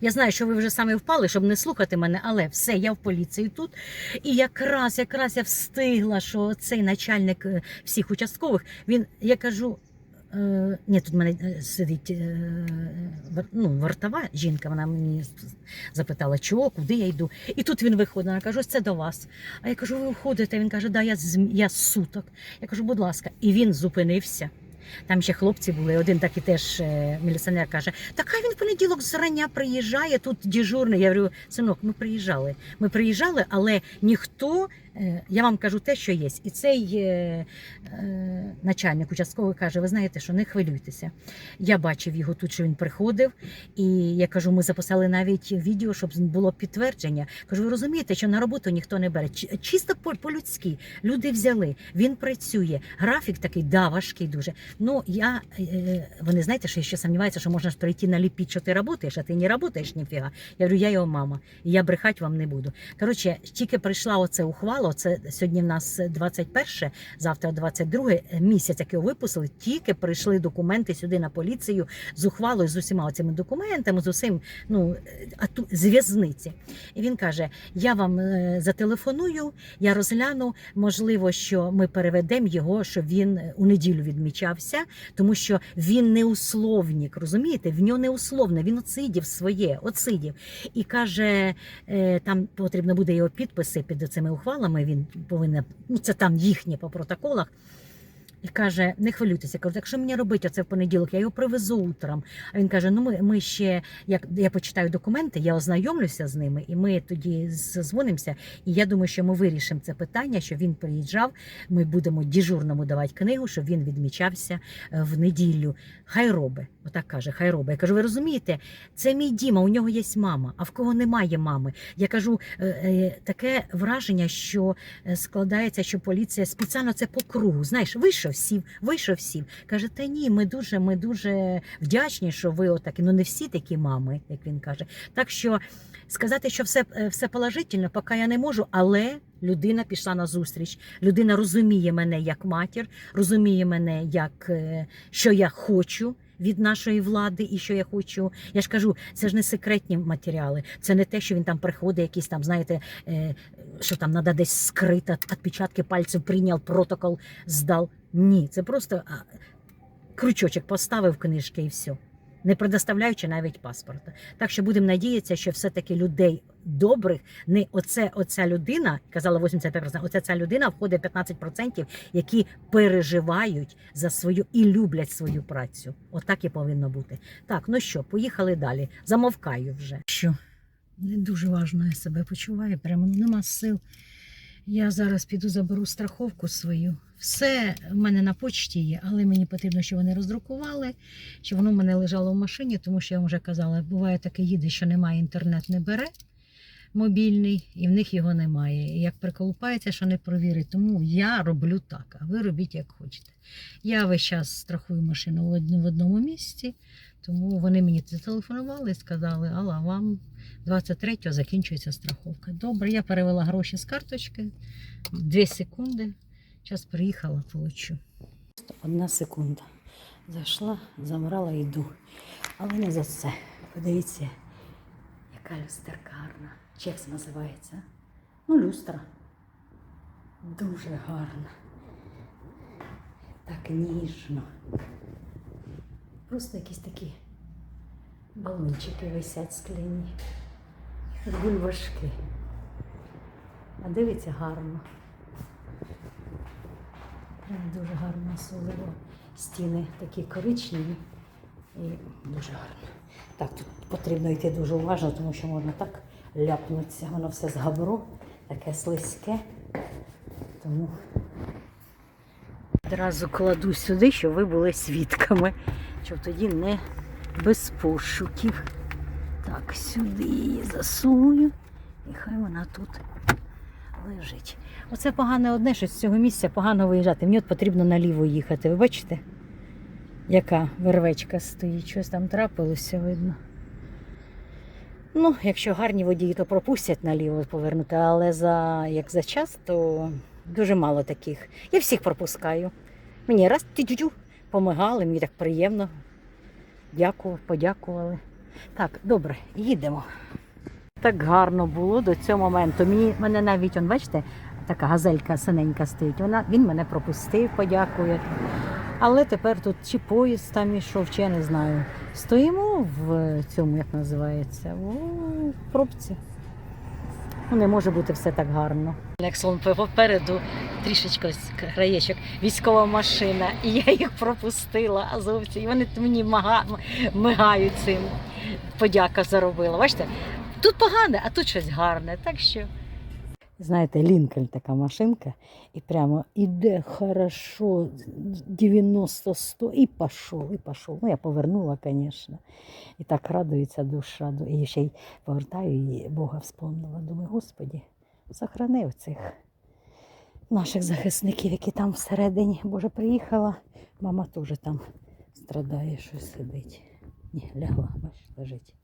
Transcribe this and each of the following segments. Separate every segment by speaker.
Speaker 1: Я знаю, що ви вже саме впали, щоб не слухати мене, але все, я в поліції тут. І якраз, якраз я встигла, що цей начальник е, всіх участкових, він, я кажу. Е, ні, тут в мене е, сидить е, ну, вартова жінка, вона мені запитала, чого, куди я йду. І тут він виходить, вона каже, це до вас. А я кажу, ви входите? Він каже, да, я з, я суток. Я кажу, будь ласка, і він зупинився. Там ще хлопці були, один такий теж е, міліціонер каже: так хай він в понеділок зрання приїжджає, тут дежурний. Я говорю, синок, ми приїжджали. Ми приїжджали, але ніхто, я вам кажу те, що є. І цей е, е, начальник участковий каже: ви знаєте, що не хвилюйтеся. Я бачив його тут, що він приходив, і я кажу, ми записали навіть відео, щоб було підтвердження. Кажу, ви розумієте, що на роботу ніхто не бере. Чисто по- по-людськи. Люди взяли, він працює. Графік такий, да, важкий дуже. Ну, я, е, вони знаєте, що ще сумніваються, що можна ж прийти наліпити, що ти працюєш, а ти не працюєш ніфіга. Я говорю, я його мама, і я брехати вам не буду. Коротше, тільки прийшла оце ухвала, це сьогодні в нас 21, завтра 22 місяць, як його випустили, тільки прийшли документи сюди на поліцію з ухвалою, з усіма цими документами, з усім, ну, а ту, з. І він каже: Я вам е, зателефоную, я розгляну, можливо, що ми переведемо його, щоб він е, у неділю відмічався, тому що він не условник, розумієте? В нього не условне, він оцидів своє, оцидів. І каже, е, там потрібно буде його підписи під цими ухвалами. Він повинен, ну це там їхнє по протоколах. І каже, не хвилюйтеся. Кажу, так що мені робити оце в понеділок? Я його привезу утром. А він каже: ну ми, ми ще, як я почитаю документи, я ознайомлюся з ними, і ми тоді дзвонимося. І я думаю, що ми вирішимо це питання, що він приїжджав. Ми будемо дежурному давати книгу, щоб він відмічався е, в неділю. Хай робить. Отак каже, хай робить. Я кажу, ви розумієте, це мій Діма, у нього є мама, а в кого немає мами. Я кажу, е, е, таке враження, що складається, що поліція спеціально це по кругу. Знаєш, вийшов сів, вийшов сів. Каже, та ні, ми дуже, ми дуже вдячні, що ви отакі. Ну не всі такі мами, як він каже. Так що сказати, що все, е, все положительно, поки я не можу, але. Людина пішла на зустріч. Людина розуміє мене як матір, розуміє мене, як е, що я хочу від нашої влади і що я хочу. Я ж кажу, це ж не секретні матеріали. Це не те, що він там приходить, якісь там, знаєте, е, що там треба десь скрити, відпечатки пальців прийняв, протокол здав. Ні, це просто крючочок поставив книжки і все. Не предоставляючи навіть паспорта. Так що будемо надіятися, що все-таки людей добрих, не оце, оця людина, казала 85%, оця ця людина входить 15%, які переживають за свою і люблять свою працю. Отак і повинно бути. Так, ну що, поїхали далі. Замовкаю вже. Що? Не дуже важно я себе почуваю, прямо нема сил. Я зараз піду заберу страховку свою. Все в мене на почті є, але мені потрібно, щоб вони роздрукували, щоб воно в мене лежало в машині, тому що я вже казала, буває таке їде, що немає інтернет, не бере мобільний, і в них його немає. І як приколупається, що не провірить. Тому я роблю так, а ви робіть як хочете. Я весь час страхую машину в одному, місці, тому вони мені зателефонували і сказали, Алла, вам 23-го закінчується страховка. Добре, я перевела гроші з карточки. Дві секунди. Зараз приїхала, получу. Одна секунда. Зайшла, забрала, йду. Але не за це. Подивіться, яка люстерка гарна. Чи як це називається? Ну, люстра. Дуже гарна. Так ніжно. Просто якісь такі балончики висять скляні. Бульбашки. А дивиться гарно. Прям дуже гарно особливо. Стіни такі коричневі і дуже гарно. Так, тут потрібно йти дуже уважно, тому що можна так ляпнутися. Воно все з габру, таке слизьке. Тому одразу кладу сюди, щоб ви були свідками, щоб тоді не без пошуків. Так, сюди її засую, і хай вона тут лежить. Оце погане одне, що з цього місця погано виїжджати. Мені от потрібно наліво їхати. Ви бачите, яка вервечка стоїть, щось там трапилося, видно. Ну, якщо гарні водії, то пропустять наліво повернути, але за, як за час, то дуже мало таких. Я всіх пропускаю. Мені раз тю помагали, мені так приємно. Дякую, подякували. Так, добре, їдемо. Так гарно було до цього моменту. Мені мене навіть, он, бачите, така газелька синенька стоїть. Вона, він мене пропустив, подякує. Але тепер тут чи поїзд там ішов, чи я не знаю. Стоїмо в цьому, як називається, у пробці. Ну, не може бути все так гарно. Як сон попереду трішечки ось краєчок, військова машина, і я їх пропустила а зовсім. І вони мені мигають цим. Подяка заробила. Бачите, тут погане, а тут щось гарне. Так що. Знаєте, Лінкольн така машинка, і прямо іде хорошо, 90-100, і пішов, і пішов. Ну, я повернула, звісно. І так радується душа. І ще й повертаю і Бога вспомнила. Думаю, Господі, сохрани цих наших захисників, які там всередині. Боже, приїхала, мама теж там страдає, щось сидить. Ні, лягла, бачиш, лежить.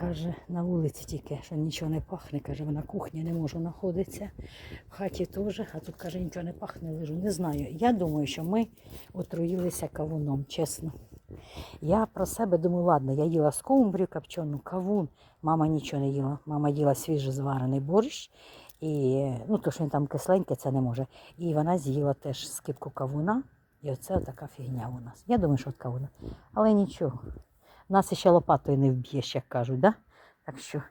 Speaker 1: Каже, на вулиці тільки, що нічого не пахне. Каже, на кухні не можу знаходитися. В хаті теж, а тут каже, нічого не пахне, лежу. Не знаю. Я думаю, що ми отруїлися кавуном, чесно. Я про себе думаю, ладно, я їла скумбрію копчену, кавун. Мама нічого не їла. Мама їла свіжий зварений борщ. І, ну, то, що він там кисленьке, це не може. І вона з'їла теж скипку кавуна. І оце така фігня у нас. Я думаю, що от кавуна. Але нічого. Нас ще лопатою не вб'єш, як кажуть, да? Так що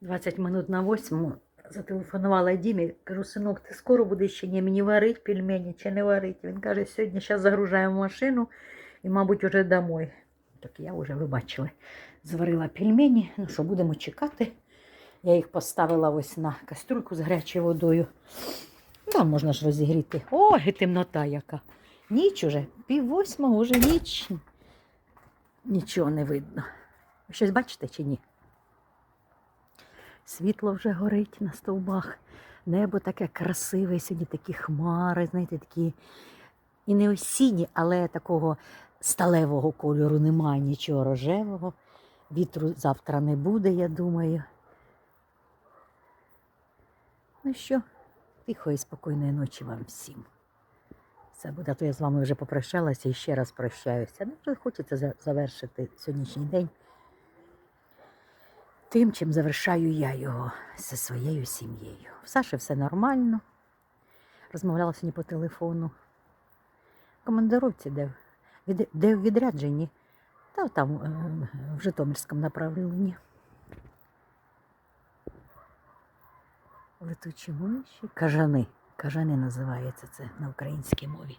Speaker 1: 20 минут на восьму зателефонувала Дімі, кажу, синок, ти скоро будеш ще ні, мені варить пельмені чи не варить. Він каже, сьогодні зараз загружаємо машину і, мабуть, вже домой. Так я вже, ви бачили, зварила пельмені. Ну що, будемо чекати. Я їх поставила ось на кастрюльку з гарячою водою. Там можна ж розігріти. Ой, темнота яка. Ніч уже, пів восьмого, вже ніч. Нічого не видно. Ви щось бачите чи ні? Світло вже горить на стовбах. Небо таке красиве, сьогодні такі хмари, знаєте, такі і не осінні, але такого сталевого кольору немає, нічого рожевого. Вітру завтра не буде, я думаю. Ну що, тихої, спокійної ночі вам всім. Це буде, то я з вами вже попрощалася і ще раз прощаюся. Ну, хочеться завершити сьогоднішній день тим, чим завершаю я його зі своєю сім'єю. В Саші все нормально. Розмовляла сьогодні по телефону. Командировці, де, де в відрядженні, та там е, в Житомирському направленні. Летучі миші. Кажани. Кажани називається це на українській мові.